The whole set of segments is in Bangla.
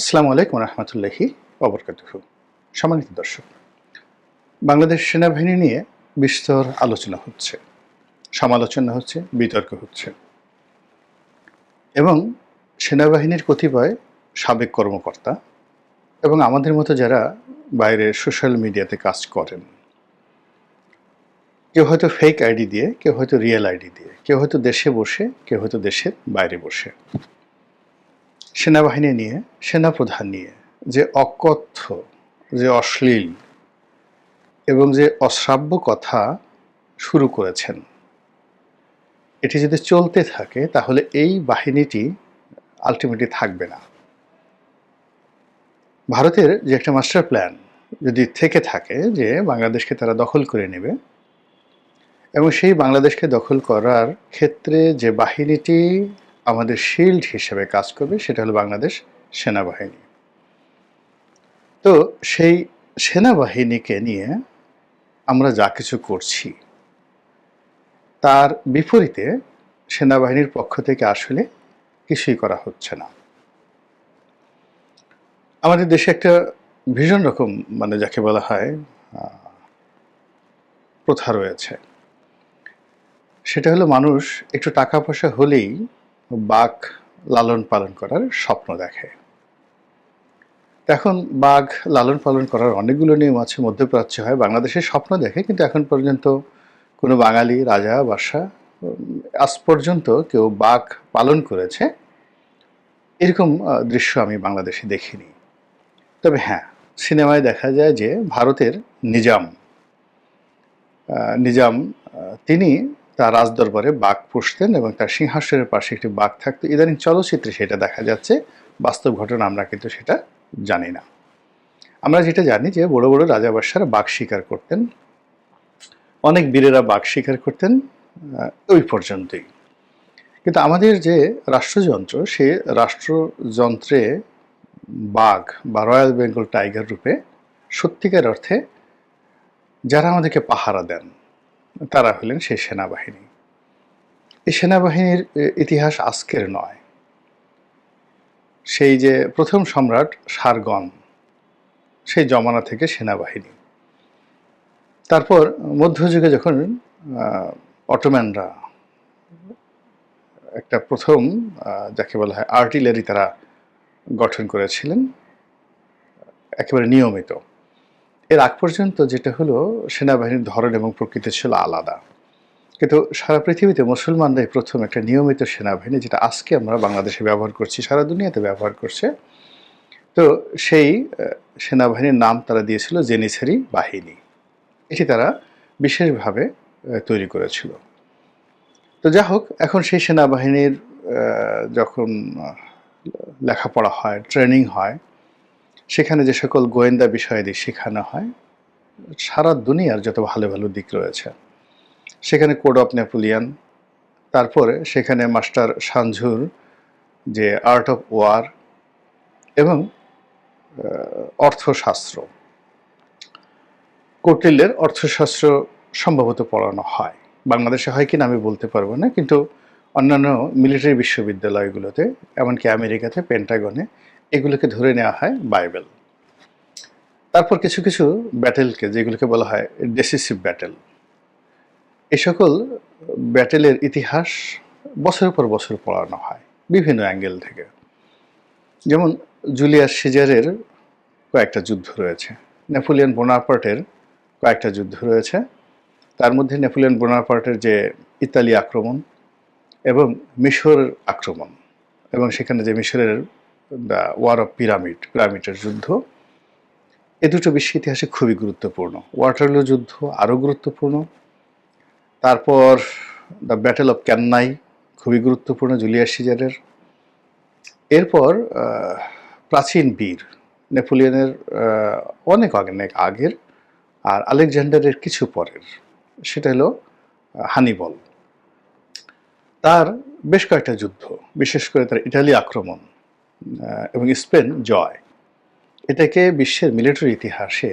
আসসালামু আলাইকুম রহমতুল্লাহি অবরকাতুহ সম্মানিত দর্শক, বাংলাদেশ সেনাবাহিনী নিয়ে বিস্তর আলোচনা হচ্ছে, সমালোচনা হচ্ছে, বিতর্ক হচ্ছে এবং সেনাবাহিনীর কতিপয় সাবেক কর্মকর্তা এবং আমাদের মতো যারা বাইরে সোশ্যাল মিডিয়াতে কাজ করেন, কেউ হয়তো ফেক আইডি দিয়ে, কেউ হয়তো রিয়েল আইডি দিয়ে, কেউ হয়তো দেশে বসে, কেউ হয়তো দেশের বাইরে বসে। সেনাবাহিনী নিয়ে, সেনাপ্রধান নিয়ে যে অকথ্য, যে অশ্লীল এবং যে অশ্রাব্য কথা শুরু করেছেন। এটি যদি চলতে থাকে, তাহলে এই বাহিনীটি আলটিমেটলি থাকবে না। ভারতের যে একটা মাস্টার প্ল্যান যদি থেকে থাকে যে বাংলাদেশকে তারা দখল করে নেবে এবং সেই বাংলাদেশকে দখল করার ক্ষেত্রে যে বাহিনীটি আমাদের শিল্ড হিসেবে কাজ করবে, সেটা হলো বাংলাদেশ সেনাবাহিনী। তো সেই সেনাবাহিনীকে নিয়ে আমরা যা কিছু করছি, তার বিপরীতে সেনাবাহিনীর পক্ষ থেকে আসলে কিছুই করা হচ্ছে না। আমাদের দেশে একটা ভীষণ রকম মানে যাকে বলা হয় প্রথা রয়েছে। সেটা হলো মানুষ একটু টাকা পয়সা হলেই বাঘ লালন পালন করার স্বপ্ন দেখে। এখন বাঘ লালন পালন করার অনেকগুলো নিয়ম আছে, মধ্যপ্রাচ্য হয় বাংলাদেশের স্বপ্ন দেখে, কিন্তু এখন পর্যন্ত কোনো বাঙালি, রাজা বাসা আজ পর্যন্ত কেউ বাঘ পালন করেছে। এরকম দৃশ্য আমি বাংলাদেশে দেখিনি। তবে হ্যাঁ সিনেমায় দেখা যায় যে ভারতের নিজাম নিজাম তিনি তার রাজদরবারে বাঘ পুষতেন এবং তার সিংহাসনের পাশে একটি বাঘ থাকতো। ইদানিং চলচ্চিত্রে সেটা দেখা যাচ্ছে, বাস্তব ঘটনা আমরা কিন্তু সেটা জানি না। আমরা যেটা জানি যে বড় বড় রাজাবাসারা বাঘ শিকার করতেন। অনেক বীরেরা বাঘ শিকার করতেন ওই পর্যন্তই। কিন্তু আমাদের যে রাষ্ট্রযন্ত্র, সে রাষ্ট্রযন্ত্রে বাঘ বা রয়্যাল বেঙ্গল টাইগার রূপে সত্যিকার অর্থে যারা আমাদেরকে পাহারা দেন তারা হলেন সেই সেনাবাহিনী। এই সেনাবাহিনীর ইতিহাস আজকের নয়। সেই যে প্রথম সম্রাট সারগন সেই জমানা থেকে সেনাবাহিনী। তারপর মধ্যযুগে যখন অটোম্যানরা একটা প্রথম যাকে বলা হয় আর্টিলারি তারা গঠন করেছিলেন, একেবারে নিয়মিত। এর আগ পর্যন্ত যেটা হলো, সেনাবাহিনীর ধরন এবং প্রকৃতি ছিল আলাদা। কিন্তু সারা পৃথিবীতে মুসলমানরাই প্রথম একটা নিয়মিত সেনাবাহিনী, যেটা আজকে আমরা বাংলাদেশে ব্যবহার করছি, সারা দুনিয়াতে ব্যবহার করছে। তো সেই সেনাবাহিনীর নাম তারা দিয়েছিল জেনিসারি বাহিনী। এটি তারা বিশেষভাবে তৈরি করেছিল। তো যা হোক, এখন সেই সেনাবাহিনীর যখন লেখাপড়া হয়, ট্রেনিং হয় সেখানে যে সকল গোয়েন্দা বিষয়াদি শেখানো হয়, সারা দুনিয়ার যত ভালো ভালো দিক রয়েছে। সেখানে কোড অফ নেপোলিয়ান তারপরে সেখানে মাস্টার সানঝুর যে আর্ট অফ ওয়ার এবং অর্থশাস্ত্র। কৌটিল্যের অর্থশাস্ত্র সম্ভবত পড়ানো হয়। বাংলাদেশে হয় কিনা আমি বলতে পারব না, কিন্তু অন্যান্য মিলিটারি বিশ্ববিদ্যালয়গুলোতে, এমনকি আমেরিকাতে পেন্টাগনে এগুলোকে ধরে নেওয়া হয় বাইবেল। তারপর কিছু কিছু ব্যাটেলকে, যেগুলোকে বলা হয় ডেসিসিভ ব্যাটেল এই সকল ব্যাটেলের ইতিহাস বছরের পর বছর পড়ানো হয়, বিভিন্ন অ্যাঙ্গেল থেকে। যেমন জুলিয়াস সিজারের কয়েকটা যুদ্ধ রয়েছে, নেপোলিয়ন বোনাপার্টের কয়েকটা যুদ্ধ রয়েছে। তার মধ্যে নেপোলিয়ন বোনাপার্টের যে ইতালি আক্রমণ এবং মিশর আক্রমণ এবং সেখানে যে মিশরের ওয়ার অফ পিরামিড পিরামিডের যুদ্ধ, এ দুটো বিশ্ব ইতিহাসে খুবই গুরুত্বপূর্ণ। ওয়াটারলু যুদ্ধ আরও গুরুত্বপূর্ণ। তারপর দ্য ব্যাটেল অফ ক্যান্নাই খুবই গুরুত্বপূর্ণ জুলিয়াস সিজারের এরপর প্রাচীন বীর, নেপোলিয়নের অনেক অনেক আগের, আর আলেকজান্ডারের কিছু পরের। সেটা হলো হানিবল তার বেশ কয়েকটা যুদ্ধ, বিশেষ করে তার ইটালি আক্রমণ এবং স্পেন জয়। এটাকে বিশ্বের মিলিটারি ইতিহাসে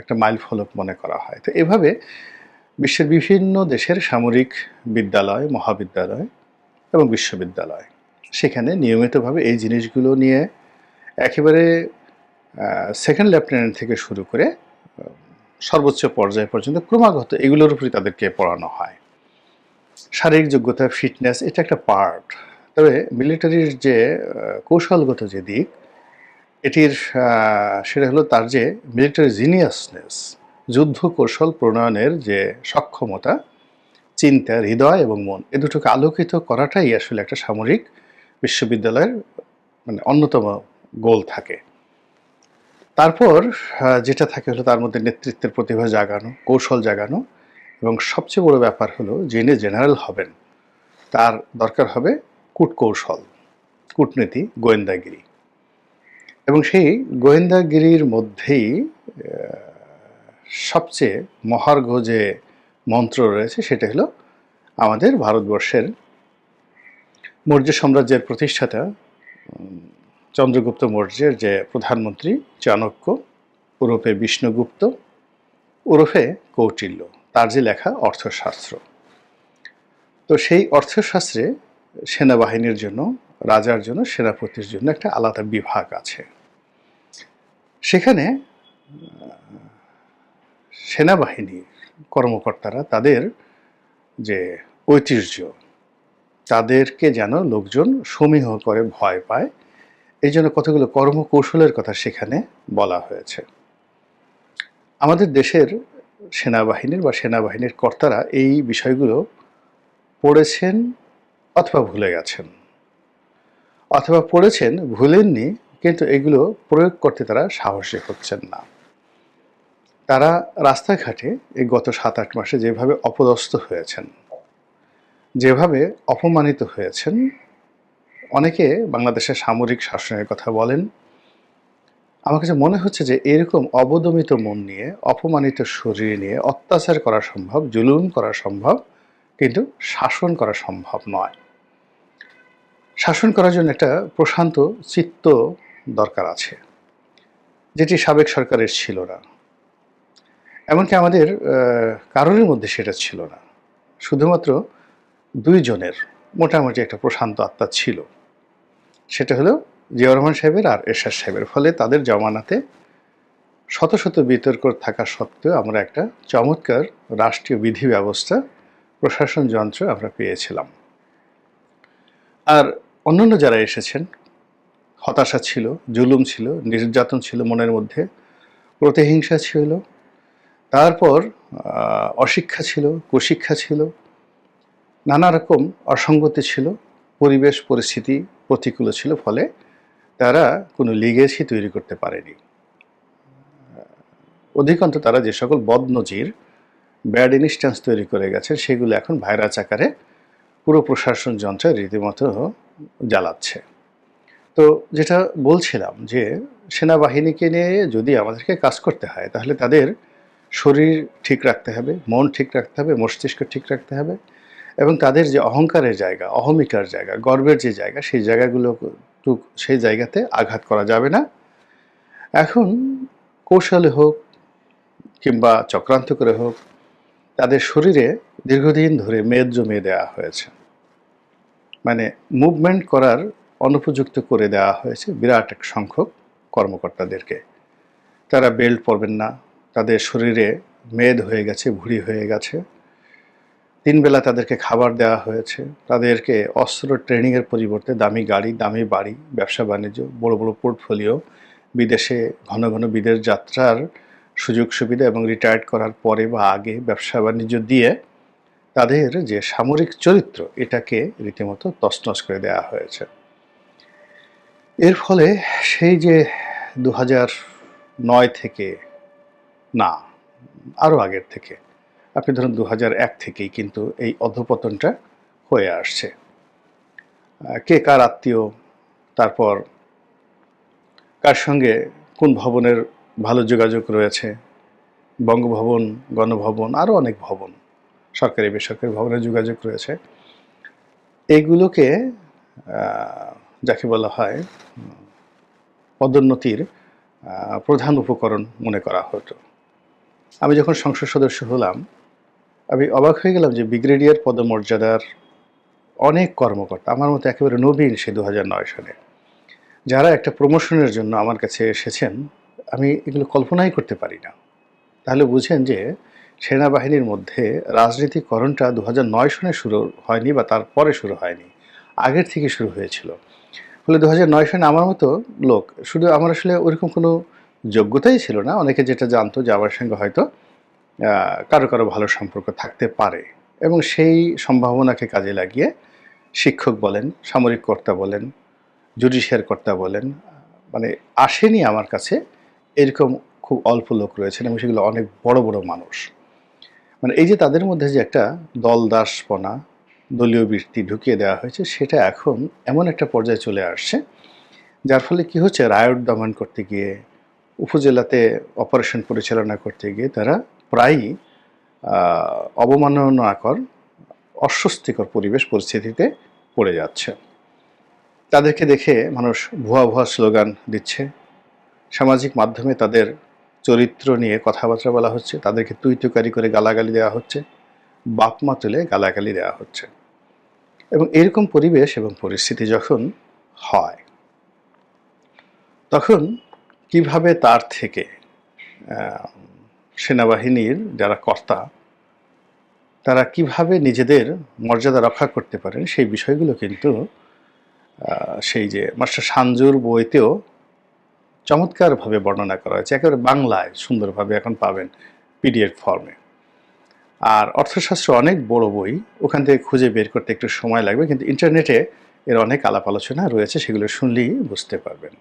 একটা মাইল ফলক মনে করা হয়। তো এভাবে বিশ্বের বিভিন্ন দেশের সামরিক বিদ্যালয়, মহাবিদ্যালয় এবং বিশ্ববিদ্যালয়, সেখানে নিয়মিতভাবে এই জিনিসগুলো নিয়ে একেবারে সেকেন্ড লেফটেন্যান্ট থেকে শুরু করে সর্বোচ্চ পর্যায় পর্যন্ত ক্রমাগত এগুলোর উপরই তাদেরকে পড়ানো হয়। শারীরিক যোগ্যতা ফিটনেস এটা একটা পার্ট তবে মিলিটারির যে কৌশলগত যে দিক, এটির সেটা হলো তার যে মিলিটারি জিনিয়াসনেস যুদ্ধ কৌশল প্রণয়নের যে সক্ষমতা, চিন্তা, হৃদয় এবং মন, এ দুটোকে আলোকিত করাটাই আসলে একটা সামরিক বিশ্ববিদ্যালয়ের মানে অন্যতম গোল থাকে। তারপর যেটা থাকে হলো তার মধ্যে নেতৃত্বের প্রতিভা জাগানো, কৌশল জাগানো এবং সবচেয়ে বড় ব্যাপার হলো যিনি জেনারেল হবেন, তার দরকার হবে কূটকৌশল, কূটনীতি, গোয়েন্দাগিরি। এবং সেই গোয়েন্দাগিরির মধ্যেই সবচেয়ে মহার্ঘ যে মন্ত্র রয়েছে, সেটা হলো আমাদের ভারতবর্ষের মৌর্য সাম্রাজ্যের প্রতিষ্ঠাতা চন্দ্রগুপ্ত মৌর্যের যে প্রধানমন্ত্রী চাণক্য, ওরফে বিষ্ণুগুপ্ত, ওরফে কৌটিল্য। তার যে লেখা অর্থশাস্ত্র। তো সেই অর্থশাস্ত্রে সেনাবাহিনীর জন্য, রাজার জন্য, সেনাপতির জন্য একটা আলাদা বিভাগ আছে। সেখানে সেনাবাহিনীর কর্মকর্তারা তাদের যে ঐতিহ্য, তাদেরকে যেন লোকজন সমীহ করে ভয় পায়, এই জন্য কতগুলো কর্মকৌশলের কথা সেখানে বলা হয়েছে। আমাদের দেশের সেনাবাহিনীর বা সেনাবাহিনীর কর্তারা এই বিষয়গুলো পড়েছেন অথবা ভুলে গেছেন। অথবা পড়েছেন, ভুলেননি, কিন্তু এগুলো প্রয়োগ করতে তারা সাহসী হচ্ছেন না। তারা রাস্তাঘাটে এই গত সাত আট মাসে যেভাবে অপদস্থ হয়েছেন, যেভাবে অপমানিত হয়েছেন, অনেকে বাংলাদেশের সামরিক শাসনের কথা বলেন আমার কাছে মনে হচ্ছে যে এরকম অবদমিত মন নিয়ে, অপমানিত শরীর নিয়ে, অত্যাচার করা সম্ভব, জুলুম করা সম্ভব, কিন্তু শাসন করা সম্ভব নয়। শাসন করার জন্য একটা প্রশান্ত চিত্ত দরকার আছে, যেটি সাবেক সরকারের ছিল না। এমনকি আমাদের কারোরই মধ্যে সেটা ছিল না। শুধুমাত্র দুইজনের মোটামুটি একটা প্রশান্ত আত্মা ছিল। সেটা হলো জিয়া রহমান সাহেবের আর এরশাদ সাহেবের। ফলে তাদের জমানাতে শত শত বিতর্ক থাকা সত্ত্বেও আমরা একটা চমৎকার রাষ্ট্রীয় বিধি ব্যবস্থা, প্রশাসন যন্ত্র আমরা পেয়েছিলাম। আর অন্যান্য যারা এসেছেন, হতাশা ছিল, জুলুম ছিল, নির্যাতন ছিল মনের মধ্যে, প্রতিহিংসা ছিল, তারপর অশিক্ষা ছিল, কুশিক্ষা ছিল, নানা রকম অসঙ্গতি ছিল, পরিবেশ, পরিস্থিতি প্রতিকূল ছিল, ফলে তারা কোনো লিগেসই তৈরি করতে পারেনি। অধিকন্ত তারা যে সকল বদনজির ব্যাড ইনস্ট্যান্স তৈরি করে গেছে, সেগুলো এখন ভাইরাস আকারে পুরো প্রশাসন যন্ত্রে রীতিমতো জ্বালাচ্ছে। তো যেটা বলছিলাম যে, সেনাবাহিনীকে নিয়ে যদি আমাদেরকে কাজ করতে হয়, তাহলে তাদের শরীর ঠিক রাখতে হবে, মন ঠিক রাখতে হবে, মস্তিষ্ক ঠিক রাখতে হবে এবং তাদের যে অহংকারের জায়গা, অহমিকার জায়গা, গর্বের যে জায়গা, সেই জায়গাগুলো টুক- সেই জায়গাতে আঘাত করা যাবে না। এখন কৌশলে হোক কিংবা চক্রান্ত করে হোক, তাদের শরীরে দীর্ঘদিন ধরে মেদ জমিয়ে দেওয়া হয়েছে। মানে মুভমেন্ট করার অনুপযুক্ত করে দেওয়া হয়েছে বিরাট এক সংখ্যক কর্মকর্তাদেরকে। তারা বেল্ট পরবেন না, তাদের শরীরে মেদ হয়ে গেছে, ভুঁড়ি হয়ে গেছে। তিন বেলা তাদেরকে খাবার দেওয়া হয়েছে। তাদেরকে অস্ত্র ট্রেনিংয়ের পরিবর্তে দামি গাড়ি, দামি বাড়ি, ব্যবসা বাণিজ্য, বড় বড় পোর্টফোলিও বিদেশে ঘন ঘন বিদেশ যাত্রার সুযোগ সুবিধা এবং রিটায়ার্ড করার পরে বা আগে ব্যবসা বাণিজ্য দিয়ে তাদের যে সামরিক চরিত্র, এটাকে রীতিমতো তছনছ করে দেওয়া হয়েছে। এর ফলে সেই যে দু নয় থেকে না আরও আগের থেকে আপনি ধরুন দু থেকেই কিন্তু এই অধপতনটা হয়ে আসছে। কে কার আত্মীয় তারপর কার সঙ্গে কোন ভবনের ভালো যোগাযোগ রয়েছে বঙ্গভবন গণভবন আরও অনেক ভবন সরকারি বেসরকারি ভবনের যোগাযোগ রয়েছে। এইগুলোকে আহ, যাকে বলা হয় পদোন্নতির প্রধান উপকরণ মনে করা হতো। আমি যখন সংসদ সদস্য হলাম আমি অবাক হয়ে গেলাম যে ব্রিগেডিয়ার পদমর্যাদার অনেক কর্মকর্তা, আমার মতো একেবারে নবীন সে দু সালে। যারা একটা প্রমোশনের জন্য আমার কাছে এসেছেন, আমি এগুলো কল্পনাই করতে পারি না। তাহলে বুঝেন যে সেনাবাহিনীর মধ্যে রাজনীতিকরণটা দু হাজার নয় সনে শুরু হয়নি বা তারপরে শুরু হয়নি, আগের থেকে শুরু হয়েছিল। ফলে দু নয় সনে আমার মতো লোক, শুধু আমার আসলে ওরকম কোনো যোগ্যতাই ছিল না, অনেকে যেটা জানতো যে আমার সঙ্গে হয়তো কারও কারও ভালো সম্পর্ক থাকতে পারে এবং সেই সম্ভাবনাকে কাজে লাগিয়ে শিক্ষক বলেন, সামরিক কর্তা বলেন জুডিশিয়ার কর্তা বলেন মানে আসেনি আমার কাছে এরকম খুব অল্প লোক রয়েছেন এবং সেগুলো অনেক বড় বড় মানুষ। মানে এই যে তাদের মধ্যে যে একটা দলদাসপনা দলীয় বৃত্তি ঢুকিয়ে দেওয়া হয়েছে, সেটা এখন এমন একটা পর্যায়ে চলে আসছে, যার ফলে কি হচ্ছে রায়ট দমন করতে গিয়ে, উপজেলাতে অপারেশন পরিচালনা করতে গিয়ে তারা প্রায়ই অবমাননাকর, অস্বস্তিকর পরিবেশ পরিস্থিতিতে পড়ে যাচ্ছে। তাদেরকে দেখে মানুষ ভুয়া ভুয়া স্লোগান দিচ্ছে। সামাজিক মাধ্যমে তাদের চরিত্র নিয়ে কথাবার্তা বলা হচ্ছে, তাদেরকে তুই তুকারি করে গালাগালি দেওয়া হচ্ছে, বাপ মা তুলে গালাগালি দেওয়া হচ্ছে। এবং এরকম পরিবেশ এবং পরিস্থিতি যখন হয়, তখন কীভাবে তার থেকে সেনাবাহিনীর যারা কর্তা, তারা কীভাবে নিজেদের মর্যাদা রক্ষা করতে পারেন সেই বিষয়গুলো কিন্তু সেই যে মাস্টার সাঞ্জুর বইতেও চমৎকারভাবে বর্ণনা করা হয়েছে। একেবারে বাংলায় সুন্দরভাবে এখন পাবেন পিডিএফ ফর্মে। আর অর্থশাস্ত্র অনেক বড় বই, ওখান থেকে খুঁজে বের করতে একটু সময় লাগবে, কিন্তু ইন্টারনেটে এর অনেক আলাপ আলোচনা রয়েছে, সেগুলো শুনলেই বুঝতে পারবেন।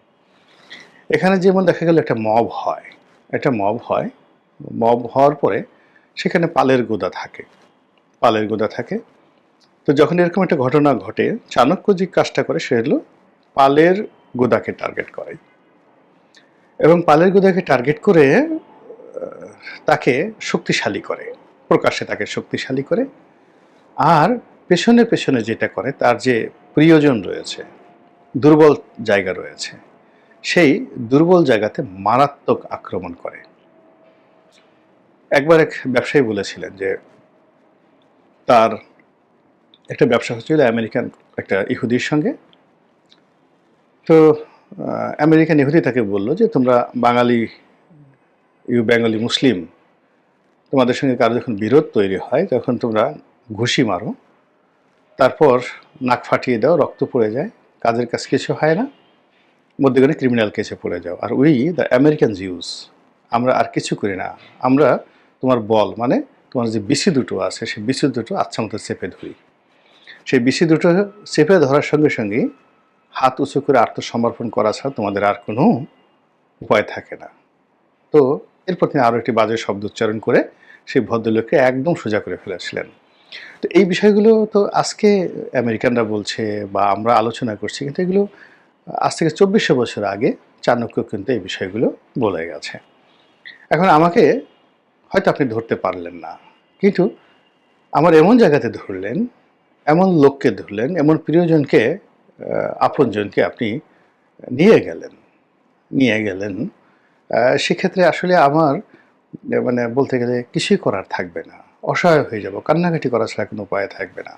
এখানে যেমন দেখা গেল একটা মব হয়, একটা মব হয় মব হওয়ার পরে সেখানে পালের গোদা থাকে। পালের গোদা থাকে। তো যখন এরকম একটা ঘটনা ঘটে, চাণক্য যে কাজটা করে সে হলো পালের গোদাকে টার্গেট করে। এবং পালের গোদাকে টার্গেট করে তাকে শক্তিশালী করে। প্রকাশ্যে তাকে শক্তিশালী করে। আর পেছনে পেছনে যেটা করে, তার যে প্রিয়জন রয়েছে, দুর্বল জায়গা রয়েছে, সেই দুর্বল জায়গাতে মারাত্মক আক্রমণ করে। একবার এক ব্যবসায়ী বলেছিলেন যে তার একটা ব্যবসা হচ্ছিল আমেরিকান একটা ইহুদির সঙ্গে। তো আমেরিকান ইহুদি তাকে বলল যে, তোমরা বাঙালি, ইউ বেঙ্গলি মুসলিম, তোমাদের সঙ্গে কারও যখন বিরোধ তৈরি হয়, তখন তোমরা ঘুষি মারো। তারপর নাক ফাটিয়ে দাও, রক্ত পড়ে যায়, কাজের কাজ কিছু হয় না, মধ্যেখানে ক্রিমিনাল কেসে পড়ে যাও। আর উই দ্য আমেরিকান জিউস আমরা আর কিছু করি না। আমরা তোমার বল মানে তোমার যে বিসি দুটো আছে, সেই বিসি দুটো আচ্ছা মতো চেপে ধরি। সেই বিসি দুটো চেপে ধরার সঙ্গে সঙ্গে হাত উঁচু করে আত্মসমর্পণ করা ছাড়া তোমাদের আর কোনো উপায় থাকে না। তো এরপর তিনি আরও একটি বাজে শব্দ উচ্চারণ করে সেই ভদ্রলোককে একদম সোজা করে ফেলেছিলেন। তো এই বিষয়গুলো তো আজকে আমেরিকানরা বলছে বা আমরা আলোচনা করছি, কিন্তু এগুলো আজ থেকে চব্বিশশো বছর আগে চাণক্য কিন্তু এই বিষয়গুলো বলে গেছে। এখন আমাকে হয়তো আপনি ধরতে পারলেন না। কিন্তু আমার এমন জায়গাতে ধরলেন, এমন লোককে ধরলেন, এমন প্রিয়জনকে আপনজনকে আপনি নিয়ে গেলেন নিয়ে গেলেন। সেক্ষেত্রে আসলে আমার মানে বলতে গেলে কিছুই করার থাকবে না। অসহায় হয়ে যাব, কান্নাকাটি করা ছাড়া কোনো উপায় থাকবে না।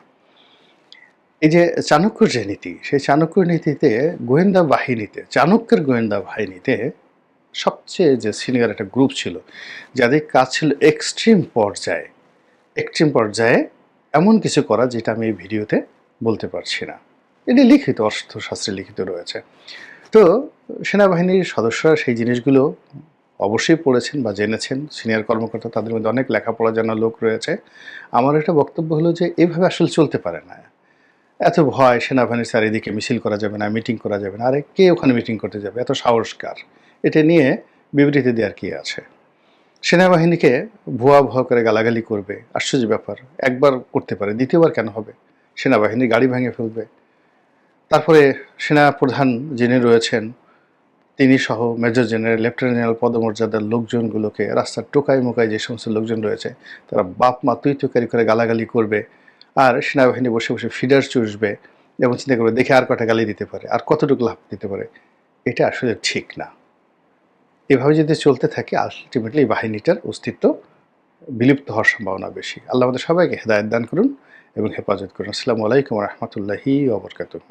এই যে চাণক্যর যে নীতি, সেই চাণক্যর নীতিতে গোয়েন্দা বাহিনীতে, চাণক্যের গোয়েন্দা বাহিনীতে সবচেয়ে যে সিনিয়র একটা গ্রুপ ছিল, যাদের কাজ ছিল এক্সট্রিম পর্যায়ে। এক্সট্রিম পর্যায়ে এমন কিছু করা যেটা আমি এই ভিডিওতে বলতে পারছি না। এটি লিখিত, অর্থশাস্ত্রে লিখিত রয়েছে। তো সেনাবাহিনীর সদস্যরা সেই জিনিসগুলো অবশ্যই পড়েছেন বা জেনেছেন। সিনিয়র কর্মকর্তা, তাদের মধ্যে অনেক লেখাপড়া জানা লোক রয়েছে। আমার একটা বক্তব্য হলো যে, এভাবে আসলে চলতে পারে না। এত ভয়, সেনাবাহিনীর চারিদিকে মিছিল করা যাবে না মিটিং করা যাবে না। আরে কে ওখানে মিটিং করতে যাবে? এত সাহসকার। এটা নিয়ে বিবৃতি দেওয়ার কি আছে? সেনাবাহিনীকে ভুয়া ভুয়া করে গালাগালি করবে, আশ্চর্য ব্যাপার। একবার করতে পারে, দ্বিতীয়বার কেন হবে? সেনাবাহিনী গাড়ি ভেঙে ফেলবে। তারপরে সেনা প্রধান যিনি রয়েছেন, তিনি সহ মেজর জেনারেল, লেফটেন্যান্ট জেনারেল, পদমর্যাদার লোকজনগুলোকে রাস্তার টোকাই মোকাই যে সমস্ত লোকজন রয়েছে, তারা বাপ মা তুই তুকারি করে গালাগালি করবে আর সেনাবাহিনী বসে বসে ফিডার চুষবে এবং চিন্তা করবে, দেখে আর কটা গালি দিতে পারে, আর কতটুকু লাভ দিতে পারে। এটা আসলে ঠিক না। এভাবে যদি চলতে থাকে আলটিমেটলি এই বাহিনীটার অস্তিত্ব বিলুপ্ত হওয়ার সম্ভাবনা বেশি। আল্লাহ আমাদের সবাইকে হেদায়ত দান করুন এবং হেফাজত করুন। আসসালামু আলাইকুম রহমতুল্লাহি ওবরকাতুহ